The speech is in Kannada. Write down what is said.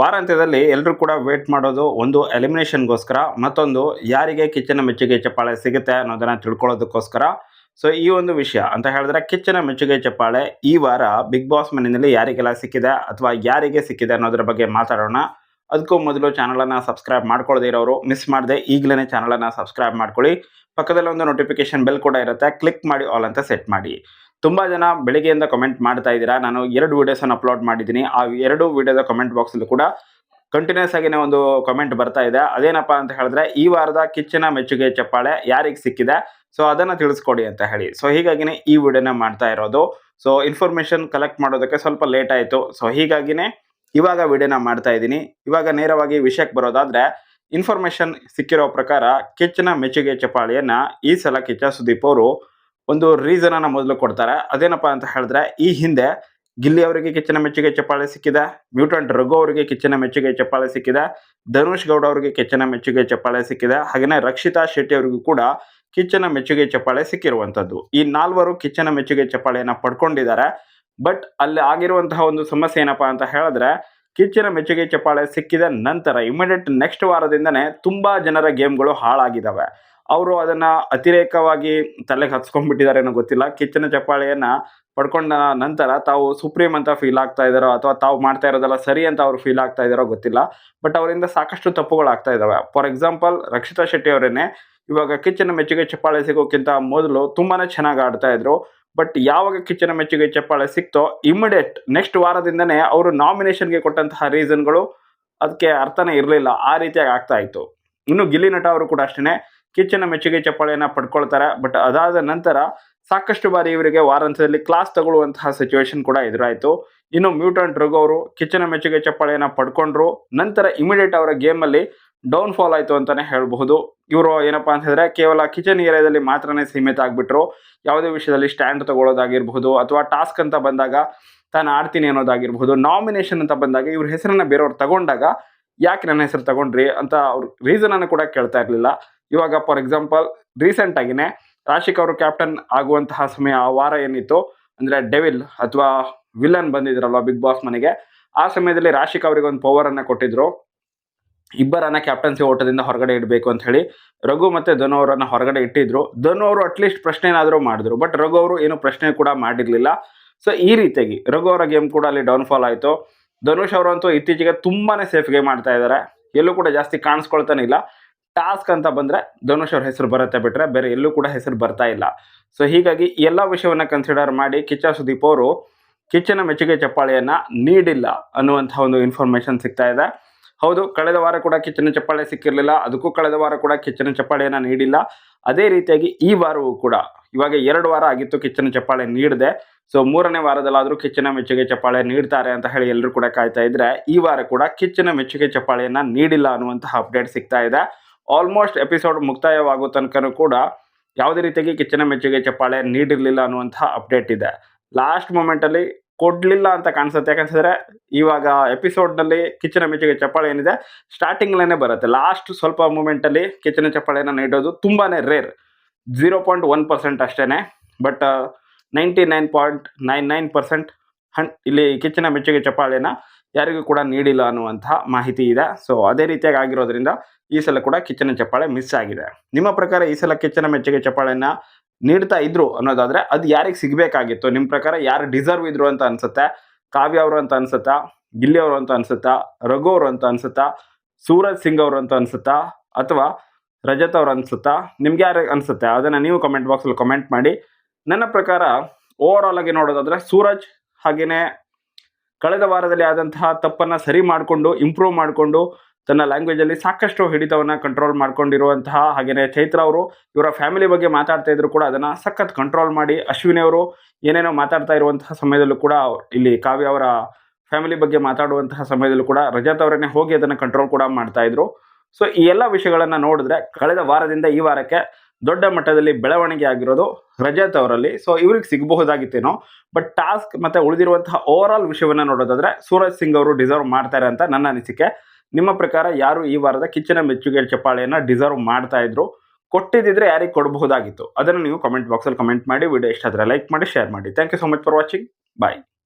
ವಾರಾಂತ್ಯದಲ್ಲಿ ಎಲ್ಲರೂ ಕೂಡ ವೇಟ್ ಮಾಡೋದು ಒಂದು ಎಲಿಮಿನೇಷನ್ಗೋಸ್ಕರ ಮತ್ತೊಂದು ಯಾರಿಗೆ ಕಿಚ್ಚನ ಮೆಚ್ಚುಗೆ ಚಪ್ಪಾಳೆ ಸಿಗುತ್ತೆ ಅನ್ನೋದನ್ನ ತಿಳ್ಕೊಳ್ಳೋದಕ್ಕೋಸ್ಕರ. ಸೊ ಈ ಒಂದು ವಿಷಯ ಅಂತ ಹೇಳಿದ್ರೆ ಕಿಚ್ಚನ ಮೆಚ್ಚುಗೆ ಚಪ್ಪಾಳೆ ಈ ವಾರ ಬಿಗ್ ಬಾಸ್ ಮನೆಯಲ್ಲಿ ಯಾರಿಗೆಲ್ಲ ಸಿಕ್ಕಿದೆ ಅಥವಾ ಯಾರಿಗೆ ಸಿಕ್ಕಿದೆ ಅನ್ನೋದ್ರ ಬಗ್ಗೆ ಮಾತಾಡೋಣ. ಅದಕ್ಕೂ ಮೊದಲು ಚಾನಲನ್ನು ಸಬ್ಸ್ಕ್ರೈಬ್ ಮಾಡ್ಕೊಳ್ಳದೇ ಇರೋರು ಮಿಸ್ ಮಾಡದೆ ಈಗಲೇ ಚಾನಲನ್ನು ಸಬ್ಸ್ಕ್ರೈಬ್ ಮಾಡ್ಕೊಳ್ಳಿ. ಪಕ್ಕದಲ್ಲಿ ಒಂದು ನೋಟಿಫಿಕೇಶನ್ ಬೆಲ್ ಕೂಡ ಇರುತ್ತೆ ಕ್ಲಿಕ್ ಮಾಡಿ ಆಲ್ ಅಂತ ಸೆಟ್ ಮಾಡಿ. ತುಂಬ ಜನ ಬೆಳಿಗ್ಗೆಯಿಂದ ಕಮೆಂಟ್ ಮಾಡ್ತಾ ಇದ್ದೀರಾ. ನಾನು ಎರಡು ವೀಡಿಯೋಸನ್ನು ಅಪ್ಲೋಡ್ ಮಾಡಿದ್ದೀನಿ. ಆ ಎರಡು ವೀಡಿಯೋದ ಕಮೆಂಟ್ ಬಾಕ್ಸಲ್ಲೂ ಕೂಡ ಕಂಟಿನ್ಯೂಸ್ ಆಗಿನೇ ಒಂದು ಕಮೆಂಟ್ ಬರ್ತಾ ಇದೆ. ಅದೇನಪ್ಪ ಅಂತ ಹೇಳಿದ್ರೆ, ಈ ವಾರದ ಕಿಚ್ಚನ ಮೆಚ್ಚುಗೆ ಚಪ್ಪಾಳೆ ಯಾರಿಗೆ ಸಿಕ್ಕಿದೆ? ಸೊ ಅದನ್ನು ತಿಳಿಸ್ಕೊಡಿ ಅಂತ ಹೇಳಿ. ಸೊ ಹೀಗಾಗಿನೇ ಈ ವಿಡಿಯೋನ ಮಾಡ್ತಾ ಇರೋದು. ಸೊ ಇನ್ಫಾರ್ಮೇಷನ್ ಕಲೆಕ್ಟ್ ಮಾಡೋದಕ್ಕೆ ಸ್ವಲ್ಪ ಲೇಟ್ ಆಯಿತು. ಸೊ ಹೀಗಾಗಿನೇ ಇವಾಗ ವಿಡಿಯೋನ ಮಾಡ್ತಾ ಇದ್ದೀನಿ. ಇವಾಗ ನೇರವಾಗಿ ವಿಷಯಕ್ಕೆ ಬರೋದಾದರೆ ಇನ್ಫಾರ್ಮೇಷನ್ ಸಿಕ್ಕಿರೋ ಪ್ರಕಾರ ಕಿಚ್ಚನ ಮೆಚ್ಚುಗೆ ಚಪ್ಪಾಳೆಯನ್ನು ಈ ಸಲ ಕಿಚ್ಚ ಸುದೀಪ್ ಅವರು ಒಂದು ರೀಸನನ್ನು ಮೊದಲು ಕೊಡ್ತಾರೆ. ಅದೇನಪ್ಪ ಅಂತ ಹೇಳಿದ್ರೆ, ಈ ಹಿಂದೆ ಗಿಲ್ಲಿ ಅವರಿಗೆ ಕಿಚ್ಚನ ಮೆಚ್ಚುಗೆ ಚಪ್ಪಾಳೆ ಸಿಕ್ಕಿದೆ ಮ್ಯೂಟಂಟ್ ರಘು ಅವರಿಗೆ ಕಿಚ್ಚನ ಮೆಚ್ಚುಗೆ ಚಪ್ಪಾಳೆ ಸಿಕ್ಕಿದೆ, ಧನುಷ್ ಗೌಡ ಅವರಿಗೆ ಕಿಚ್ಚನ ಮೆಚ್ಚುಗೆ ಚಪ್ಪಾಳೆ ಸಿಕ್ಕಿದೆ ಹಾಗೆಯೇ ರಕ್ಷಿತಾ ಶೆಟ್ಟಿ ಅವರಿಗೂ ಕೂಡ ಕಿಚ್ಚನ ಮೆಚ್ಚುಗೆ ಚಪ್ಪಾಳೆ ಸಿಕ್ಕಿರುವಂಥದ್ದು. ಈ ನಾಲ್ವರು ಕಿಚ್ಚನ ಮೆಚ್ಚುಗೆ ಚಪ್ಪಾಳೆಯನ್ನ ಪಡ್ಕೊಂಡಿದ್ದಾರೆ. ಬಟ್ ಅಲ್ಲಿ ಆಗಿರುವಂತಹ ಒಂದು ಸಮಸ್ಯೆ ಏನಪ್ಪಾ ಅಂತ ಹೇಳಿದ್ರೆ, ಕಿಚ್ಚನ ಮೆಚ್ಚುಗೆ ಚಪ್ಪಾಳೆ ಸಿಕ್ಕಿದ ನಂತರ ಇಮಿಡಿಯೇಟ್ ನೆಕ್ಸ್ಟ್ ವಾರದಿಂದನೇ ತುಂಬಾ ಜನರ ಗೇಮ್ಗಳು ಹಾಳಾಗಿದ್ದಾವೆ ಅವರು ಅದನ್ನ ಅತಿರೇಕವಾಗಿ ತಲೆಗೆ ಹಚ್ಕೊಂಡ್ಬಿಟ್ಟಿದ್ದಾರೆ ಏನೋ ಗೊತ್ತಿಲ್ಲ. ಕಿಚ್ಚನ ಚಪ್ಪಾಳೆಯನ್ನ ಪಡ್ಕೊಂಡ ನಂತರ ತಾವು ಸುಪ್ರೀಂ ಅಂತ ಫೀಲ್ ಆಗ್ತಾ ಇದಾರೋ ಅಥವಾ ತಾವು ಮಾಡ್ತಾ ಇರೋದೆಲ್ಲ ಸರಿ ಅಂತ ಅವ್ರು ಫೀಲ್ ಆಗ್ತಾ ಇದಾರೋ ಗೊತ್ತಿಲ್ಲ. ಬಟ್ ಅವರಿಂದ ಸಾಕಷ್ಟು ತಪ್ಪುಗಳು ಆಗ್ತಾ ಇದಾವೆ ಫಾರ್ ಎಕ್ಸಾಂಪಲ್ ರಕ್ಷಿತಾ ಶೆಟ್ಟಿ ಅವರೇನೆ ಇವಾಗ ಕಿಚ್ಚನ ಮೆಚ್ಚುಗೆ ಚಪ್ಪಾಳೆ ಸಿಗೋಕ್ಕಿಂತ ಮೊದಲು ತುಂಬಾನೇ ಚೆನ್ನಾಗಿ ಆಡ್ತಾ ಇದ್ರು. ಬಟ್ ಯಾವಾಗ ಕಿಚ್ಚನ ಮೆಚ್ಚುಗೆ ಚಪ್ಪಾಳೆ ಸಿಕ್ತೋ ಇಮಿಡಿಯೇಟ್ ನೆಕ್ಸ್ಟ್ ವಾರದಿಂದನೇ ಅವರು ನಾಮಿನೇಷನ್ಗೆ ಕೊಟ್ಟಂತಹ ರೀಸನ್ಗಳು ಅದಕ್ಕೆ ಅರ್ಥನೇ ಇರಲಿಲ್ಲ. ಆ ರೀತಿಯಾಗಿ ಆಗ್ತಾ ಇತ್ತು. ಇನ್ನು ಗಿಲ್ಲಿ ನಟ ಅವರು ಕೂಡ ಅಷ್ಟೇ ಕಿಚ್ಚನ ಮೆಚ್ಚುಗೆ ಚಪ್ಪಾಳೆಯನ್ನು ಪಡ್ಕೊಳ್ತಾರೆ. ಬಟ್ ಅದಾದ ನಂತರ ಸಾಕಷ್ಟು ಬಾರಿ ಇವರಿಗೆ ವಾರಾಂತ್ಯದಲ್ಲಿ ಕ್ಲಾಸ್ ತಗೊಳ್ಳುವಂತಹ ಸಿಚುವೇಶನ್ ಕೂಡ ಎದುರಾಯಿತು. ಇನ್ನು ಮ್ಯೂಟನ್ ರಘು ಅವರು ಕಿಚ್ಚನ ಮೆಚ್ಚುಗೆ ಚಪ್ಪಾಳೆಯನ್ನು ಪಡ್ಕೊಂಡ್ರು. ನಂತರ ಇಮಿಡಿಯೇಟ್ ಅವರ ಗೇಮಲ್ಲಿ ಡೌನ್ ಫಾಲ್ ಆಯಿತು ಅಂತಾನೆ ಹೇಳಬಹುದು. ಇವರು ಏನಪ್ಪಾ ಅಂತ ಹೇಳಿದ್ರೆ ಕೇವಲ ಕಿಚನ್ ಏರಿಯಾದಲ್ಲಿ ಮಾತ್ರನೇ ಸೀಮಿತ ಆಗಿಬಿಟ್ರು. ಯಾವುದೇ ವಿಷಯದಲ್ಲಿ ಸ್ಟ್ಯಾಂಡ್ ತಗೊಳ್ಳೋದಾಗಿರ್ಬಹುದು ಅಥವಾ ಟಾಸ್ಕ್ ಅಂತ ಬಂದಾಗ ತಾನು ಆಡ್ತೀನಿ ಅನ್ನೋದಾಗಿರ್ಬಹುದು. ನಾಮಿನೇಷನ್ ಅಂತ ಬಂದಾಗ ಇವ್ರ ಹೆಸರನ್ನ ಬೇರೆಯವ್ರು ತಗೊಂಡಾಗ ಯಾಕೆ ನನ್ನ ಹೆಸರು ತಗೊಂಡ್ರಿ ಅಂತ ಅವ್ರ ರೀಸನ್ ಅನ್ನು ಕೂಡ ಕೇಳ್ತಾ ಇರಲಿಲ್ಲ. ಇವಾಗ ಫಾರ್ ಎಕ್ಸಾಂಪಲ್ ರೀಸೆಂಟ್ ಆಗಿನೇ ರಾಶಿಕ್ ಅವರು ಕ್ಯಾಪ್ಟನ್ ಆಗುವಂತಹ ಸಮಯ ಆ ವಾರ ಏನಿತ್ತು ಅಂದ್ರೆ ಡೆವಿಲ್ ಅಥವಾ ವಿಲನ್ ಬಂದಿದ್ರಲ್ವಾ ಬಿಗ್ ಬಾಸ್ ಮನೆಗೆ. ಆ ಸಮಯದಲ್ಲಿ ರಾಶಿಕ್ ಅವರಿಗೆ ಒಂದು ಪವರ್ ಅನ್ನ ಕೊಟ್ಟಿದ್ರು. ಇಬ್ಬರನ್ನ ಕ್ಯಾಪ್ಟನ್ಸಿ ಓಟದಿಂದ ಹೊರಗಡೆ ಇಡಬೇಕು ಅಂತ ಹೇಳಿ ರಘು ಮತ್ತೆ ಧನು ಅವರನ್ನ ಹೊರಗಡೆ ಇಟ್ಟಿದ್ರು. ಧನು ಅವರು ಅಟ್ಲೀಸ್ಟ್ ಪ್ರಶ್ನೆ ಏನಾದರೂ ಮಾಡಿದ್ರು ಬಟ್ ರಘು ಅವರು ಏನು ಪ್ರಶ್ನೆ ಕೂಡ ಮಾಡಿರಲಿಲ್ಲ. ಸೊ ಈ ರೀತಿಯಾಗಿ ರಘು ಅವರ ಗೇಮ್ ಕೂಡ ಅಲ್ಲಿ ಡೌನ್ಫಾಲ್ ಆಯಿತು. ಧನುಷ್ ಅವರಂತೂ ಇತ್ತೀಚೆಗೆ ತುಂಬಾನೇ ಸೇಫ್ ಗೇಮ್ ಮಾಡ್ತಾ ಇದ್ದಾರೆ. ಎಲ್ಲೂ ಕೂಡ ಜಾಸ್ತಿ ಕಾಣಿಸ್ಕೊಳ್ತಾನೆ ಇಲ್ಲ. ಟಾಸ್ಕ್ ಅಂತ ಬಂದರೆ ಧನುಷ್ ಅವ್ರ ಹೆಸರು ಬರುತ್ತೆ ಬಿಟ್ಟರೆ ಬೇರೆ ಎಲ್ಲೂ ಕೂಡ ಹೆಸರು ಬರ್ತಾ ಇಲ್ಲ. ಸೊ ಹೀಗಾಗಿ ಎಲ್ಲ ವಿಷಯವನ್ನು ಕನ್ಸಿಡರ್ ಮಾಡಿ ಕಿಚ್ಚ ಸುದೀಪ್ ಅವರು ಕಿಚ್ಚನ ಮೆಚ್ಚುಗೆ ಚಪ್ಪಾಳೆಯನ್ನು ನೀಡಿಲ್ಲ ಅನ್ನುವಂಥ ಒಂದು ಇನ್ಫಾರ್ಮೇಷನ್ ಸಿಗ್ತಾ ಇದೆ. ಹೌದು, ಕಳೆದ ವಾರ ಕೂಡ ಕಿಚ್ಚನ ಚಪ್ಪಾಳೆ ಸಿಕ್ಕಿರಲಿಲ್ಲ, ಅದಕ್ಕೂ ಕಳೆದ ವಾರ ಕೂಡ ಕಿಚ್ಚನ ಚಪ್ಪಾಳೆಯನ್ನು ನೀಡಿಲ್ಲ. ಅದೇ ರೀತಿಯಾಗಿ ಈ ವಾರವೂ ಕೂಡ, ಇವಾಗ ಎರಡು ವಾರ ಆಗಿತ್ತು ಕಿಚ್ಚನ ಚಪ್ಪಾಳೆ ನೀಡದೆ. ಸೊ ಮೂರನೇ ವಾರದಲ್ಲಾದರೂ ಕಿಚ್ಚನ ಮೆಚ್ಚುಗೆ ಚಪ್ಪಾಳೆ ನೀಡ್ತಾರೆ ಅಂತ ಹೇಳಿ ಎಲ್ಲರೂ ಕೂಡ ಕಾಯ್ತಾ ಇದ್ರೆ ಈ ವಾರ ಕೂಡ ಕಿಚ್ಚನ ಮೆಚ್ಚುಗೆ ಚಪ್ಪಾಳೆಯನ್ನು ನೀಡಿಲ್ಲ ಅನ್ನುವಂತಹ ಅಪ್ಡೇಟ್ ಸಿಗ್ತಾ ಇದೆ. ಆಲ್ಮೋಸ್ಟ್ ಎಪಿಸೋಡ್ ಮುಕ್ತಾಯವಾಗೋ ತನಕನೂ ಕೂಡ ಯಾವುದೇ ರೀತಿಯಾಗಿ ಕಿಚ್ಚನ ಮೆಚ್ಚುಗೆ ಚಪ್ಪಾಳೆ ನೀಡಿರಲಿಲ್ಲ ಅನ್ನುವಂಥ ಅಪ್ಡೇಟ್ ಇದೆ. ಲಾಸ್ಟ್ ಮೂಮೆಂಟಲ್ಲಿ ಕೊಡಲಿಲ್ಲ ಅಂತ ಕಾಣಿಸುತ್ತೆ. ಯಾಕಂತಂದರೆ ಇವಾಗ ಎಪಿಸೋಡ್ನಲ್ಲಿ ಕಿಚ್ಚನ ಮೆಚ್ಚುಗೆ ಚಪ್ಪಾಳೆ ಏನಿದೆ? ಸ್ಟಾರ್ಟಿಂಗ್ಲೇ ಬರುತ್ತೆ. ಲಾಸ್ಟ್ ಸ್ವಲ್ಪ ಮೂಮೆಂಟಲ್ಲಿ ಕಿಚ್ಚನ ಚಪ್ಪಾಳೆಯನ್ನು ನೀಡೋದು ತುಂಬಾ rare. Zero point one percent ಅಷ್ಟೇ but ninety nine point nine nine percent ಹನ್ ಇಲ್ಲಿ ಕಿಚ್ಚನ ಮೆಚ್ಚುಗೆ ಚಪ್ಪಾಳೆನ ಯಾರಿಗೂ ಕೂಡ ನೀಡಿಲ್ಲ ಅನ್ನುವಂತಹ ಮಾಹಿತಿ ಇದೆ. ಸೊ ಅದೇ ರೀತಿಯಾಗಿ ಆಗಿರೋದ್ರಿಂದ ಈ ಸಲ ಕೂಡ ಕಿಚ್ಚನ ಚಪ್ಪಾಳೆ ಮಿಸ್ ಆಗಿದೆ. ನಿಮ್ಮ ಪ್ರಕಾರ ಈ ಸಲ ಕಿಚ್ಚನ ಮೆಚ್ಚುಗೆ ಚಪ್ಪಾಳೆನ ನೀಡ್ತಾ ಇದ್ರು ಅನ್ನೋದಾದ್ರೆ ಅದು ಯಾರಿಗೆ ಸಿಗಬೇಕಾಗಿತ್ತು? ನಿಮ್ಮ ಪ್ರಕಾರ ಯಾರು ಡಿಸರ್ವ್ ಇದ್ರು ಅಂತ ಅನ್ಸುತ್ತೆ? ಕಾವ್ಯ ಅವರು ಅಂತ ಅನ್ಸುತ್ತಾ? ಗಿಲ್ಲಿ ಅವರು ಅಂತ ಅನ್ಸುತ್ತಾ? ರಘು ಅವರು ಅಂತ ಅನ್ಸುತ್ತಾ? ಸೂರಜ್ ಸಿಂಗ್ ಅವರು ಅಂತ ಅನ್ಸುತ್ತಾ? ಅಥವಾ ರಜತ್ ಅವ್ರು ಅನ್ಸುತ್ತಾ? ನಿಮ್ಗೆ ಯಾರು ಅನ್ಸುತ್ತೆ? ಅದನ್ನ ನೀವು ಕಮೆಂಟ್ ಬಾಕ್ಸಲ್ಲಿ ಕಮೆಂಟ್ ಮಾಡಿ. ನನ್ನ ಪ್ರಕಾರ ಓವರ್ ಆಲ್ ಆಗಿ ನೋಡೋದಾದ್ರೆ ಸೂರಜ್ ಹಾಗೇನೆ ಕಳೆದ ವಾರದಲ್ಲಿ ಆದಂತಹ ತಪ್ಪನ್ನ ಸರಿ ಮಾಡಿಕೊಂಡು ಇಂಪ್ರೂವ್ ಮಾಡಿಕೊಂಡು, ತನ್ನ ಲ್ಯಾಂಗ್ವೇಜ್ ಅಲ್ಲಿ ಸಾಕಷ್ಟು ಹಿಡಿತವನ್ನ ಕಂಟ್ರೋಲ್ ಮಾಡ್ಕೊಂಡಿರುವಂತಹ ಹಾಗೇನೆ ಚೈತ್ರ ಅವರು, ಇವರ ಫ್ಯಾಮಿಲಿ ಬಗ್ಗೆ ಮಾತಾಡ್ತಾ ಇದ್ರು ಕೂಡ ಅದನ್ನ ಸಖತ್ ಕಂಟ್ರೋಲ್ ಮಾಡಿ, ಅಶ್ವಿನಿ ಅವರು ಏನೇನೋ ಮಾತಾಡ್ತಾ ಇರುವಂತಹ ಸಮಯದಲ್ಲೂ ಕೂಡ ಇಲ್ಲಿ ಕಾವ್ಯ ಅವರ ಫ್ಯಾಮಿಲಿ ಬಗ್ಗೆ ಮಾತಾಡುವಂತಹ ಸಮಯದಲ್ಲೂ ಕೂಡ ರಜತ್ ಅವರನ್ನೇ ಹೋಗಿ ಅದನ್ನ ಕಂಟ್ರೋಲ್ ಕೂಡ ಮಾಡ್ತಾ ಇದ್ರು. ಸೊ ಈ ಎಲ್ಲ ವಿಷಯಗಳನ್ನು ನೋಡಿದ್ರೆ ಕಳೆದ ವಾರದಿಂದ ಈ ವಾರಕ್ಕೆ ದೊಡ್ಡ ಮಟ್ಟದಲ್ಲಿ ಬೆಳವಣಿಗೆ ಆಗಿರೋದು ರಜತ್ ಅವರಲ್ಲಿ. ಸೊ ಇವ್ರಿಗೆ ಸಿಗಬಹುದಾಗಿತ್ತೇನೋ ಬಟ್ ಟಾಸ್ಕ್ ಮತ್ತೆ ಉಳಿದಿರುವಂತಹ ಓವರ್ ಆಲ್ ವಿಷಯವನ್ನ ನೋಡೋದಾದ್ರೆ ಸೂರಜ್ ಸಿಂಗ್ ಅವರು ಡಿಸರ್ವ್ ಮಾಡ್ತಾರೆ ಅಂತ ನನ್ನ ಅನಿಸಿಕೆ. ನಿಮ್ಮ ಪ್ರಕಾರ ಯಾರು ಈ ವಾರದ ಕಿಚ್ಚನ ಮೆಚ್ಚುಗೆ ಚಪ್ಪಾಳೆಯನ್ನ ಡಿಸರ್ವ್ ಮಾಡ್ತಾ ಇದ್ರು? ಕೊಟ್ಟಿದ್ದಿದ್ರೆ ಯಾರಿಗೆ ಕೊಡಬಹುದಾಗಿತ್ತು? ಅದನ್ನು ನೀವು ಕಮೆಂಟ್ ಬಾಕ್ಸಲ್ಲಿ ಕಮೆಂಟ್ ಮಾಡಿ ವಿಡಿಯೋ ಇಷ್ಟ ಆದರೆ ಲೈಕ್ ಮಾಡಿ ಶೇರ್ ಮಾಡಿ. Thank you so much for watching bye